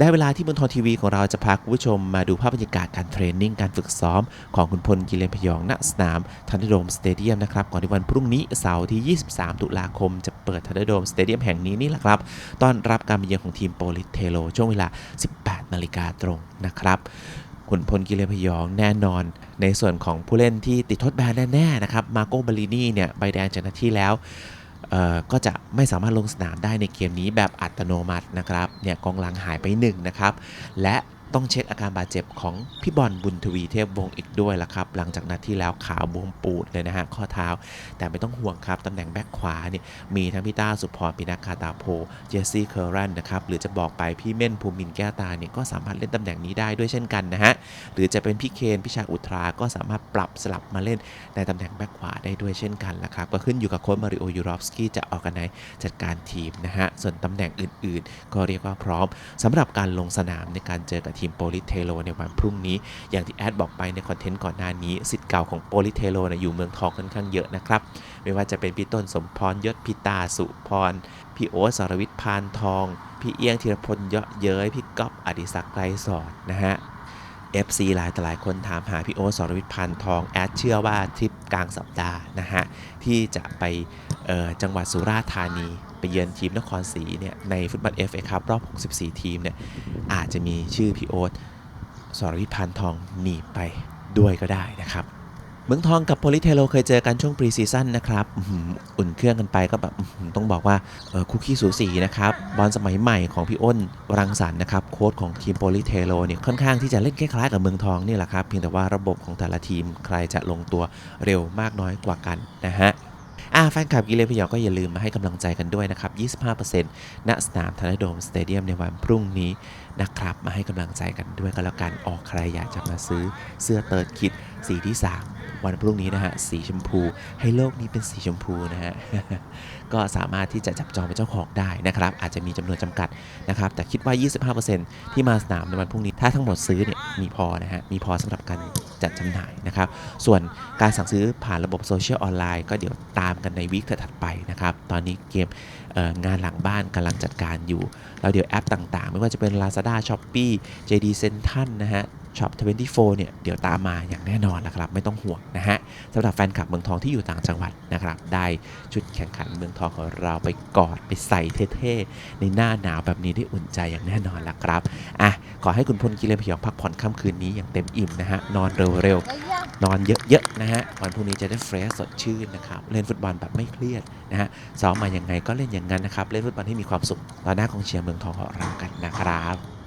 ได้เวลาที่เมืองทองทีวีของเราจะพาคุณผู้ชมมาดูภาพบรรยากาศการเทรนนิ่งการฝึกซ้อม ของคุณพลกิเลนพยองณสนามทันดโดมสเตเดียมนะครับก่อนที่วันพรุ่งนี้เสาร์ที่ 23 ตุลาคม จะเปิดทันดโดมสเตเดียมแห่งนี้นี่แหละครับต้อนรับการมาเยือนของทีมโปลิเทโลช่วงเวลา 18 นาฬิกาตรงนะครับขุนพลกิเลนพยองแน่นอน ในส่วนของผู้เล่นที่ติดทดแบนแน่ๆนะครับมาโกบาลินีเนี่ยใบแดงจากนัดที่แล้ว ก็จะไม่สามารถลงสนามได้ในเกมนี้แบบอัตโนมัตินะครับเนี่ยกองหลังหายไปหนึ่งนะครับและ ต้องเช็คอาการบาดเจ็บของพี่บอลบุญทวีเทพวงอีกด้วยละครับ หลังจากนัดที่แล้วขาบวมปูดเลยนะฮะข้อเท้า แต่ไม่ต้องห่วงครับ ตำแหน่งแบ็คขวาเนี่ยมีทั้งพี่ต้าสุพรปินักคาตาโพ เจสซี่เคอร์รันนะครับ หรือจะบอกไปพี่เม่นภูมินแก้วตาเนี่ยก็สามารถเล่นตำแหน่งนี้ได้ด้วยเช่นกันนะฮะ หรือจะเป็นพี่เคนพิชาอุทราก็สามารถปรับสลับมาเล่นในตำแหน่งแบ็คขวาได้ด้วยเช่นกันละครับก็ขึ้นอยู่กับโค้ชมาริโอยูรอฟสกี้จะออกกันในจัดการทีมนะฮะส่วนตำแหน่งอื่น ๆ ก็เรียกว่าพร้อมสำหรับการลงสนามในการเจอกับทีมโปลิเทโลในวันพรุ่งนี้ อย่างที่แอดบอกไปในคอนเทนต์ก่อนหน้านี้สิทธิ์เก่าของโปลิเทโลนะอยู่เมืองทองค่อนข้างเยอะนะครับ ไม่ว่าจะเป็นพี่ต้นสมพรยศพิตาสุพร พี่โอ๊ตสรวิทย์พานทอง พี่เอียงธีรพลเยอะเย้ยพี่ก๊อฟอดิศักดิ์ไกรสอนนะฮะ FC หลายต่หลายคนถามหาพี่โอ๊ตสรวิทย์พันทอง แอดเชื่อว่าทริปกลางสัปดาห์นะฮะ ที่จะไปจังหวัดสุราษฎร์ธานี ไปเยือนทีมนครศรีเนี่ยในฟุตบอล FA ครับรอบ 64 ทีมเนี่ยอาจจะมีชื่อพี่โอ๊ตสรวิทย์พันทองหนีไปด้วยก็ได้นะครับ เมืองทองกับโพลิเทโลเคยเจอกันช่วงปรีซีซั่นนะครับอุ่นเครื่องกันไปก็แบบต้องบอกว่าคุกกี้สูสีนะครับบอลสมัยใหม่ของพี่อ้นรังสรรค์นะครับโค้ชของทีมโพลิเทโลเนี่ยค่อนข้างที่จะเล่นคล้ายๆกับเมืองทองนี่แหละครับเพียงแต่ว่าระบบของแต่ละทีมใครจะลงตัวเร็วมากน้อยกว่ากันนะฮะอาแฟนคลับกิเลพยองก็อย่าลืมมาให้กำลังใจกันด้วยนะครับ 25%ณ สนามทันโดมสเตเดียมในวันพรุ่งนี้นะครับ มาให้กำลังใจกันด้วยกันแล้วกัน ออกใครอยากจะมาซื้อเสื้อเติร์ดคิดสีที่ 3 วันพรุ่งนี้นะฮะสีชมพู ให้โลกนี้เป็นสีชมพูนะฮะก็สามารถที่จะจับจองเป็นเจ้าของได้นะครับ อาจจะมีจำนวนจำกัดนะครับ แต่คิดว่า 25%ที่มาสนามในวันพรุ่งนี้ ถ้าทั้งหมดซื้อเนี่ยมีพอนะฮะมีพอสำหรับการจัดจำหน่ายนะครับ ส่วนการสั่งซื้อผ่านระบบโซเชียลออนไลน์ก็เดี๋ยวตามกันในวีคถัดไปนะครับ ตอนนี้เกมงานหลังบ้านกำลังจัดการอยู่ แล้วเดี๋ยวแอปต่างๆ ไม่ว่าจะเป็น Lazada Shopee JD Central นะฮะ Shop 24 เนี่ยเดี๋ยวตามมาอย่างแน่นอนนะครับไม่ต้องห่วงนะฮะสำหรับแฟนคลับเมืองทองที่อยู่ต่างจังหวัดนะครับได้ชุดแข่งขันเมืองทองของเราไปกอดไปใส่เท่ๆในหน้าหนาวแบบนี้ได้อุ่นใจอย่างแน่นอนละครับอะขอให้คุณพลกิเลนพยองพักผ่อนค่ำคืนนี้อย่างเต็มอิ่มนะฮะนอนเร็วๆนอนเยอะๆนะฮะวันพรุ่งนี้จะได้เฟรชสดชื่นนะครับเล่นฟุตบอลแบบไม่เครียดนะฮะซ้อมมาอย่างไงก็เล่นอย่างนั้นนะครับเล่นฟุตบอลให้มีความสุขต่อหน้ากองเชียร์เมืองทองของเรากันนะครับ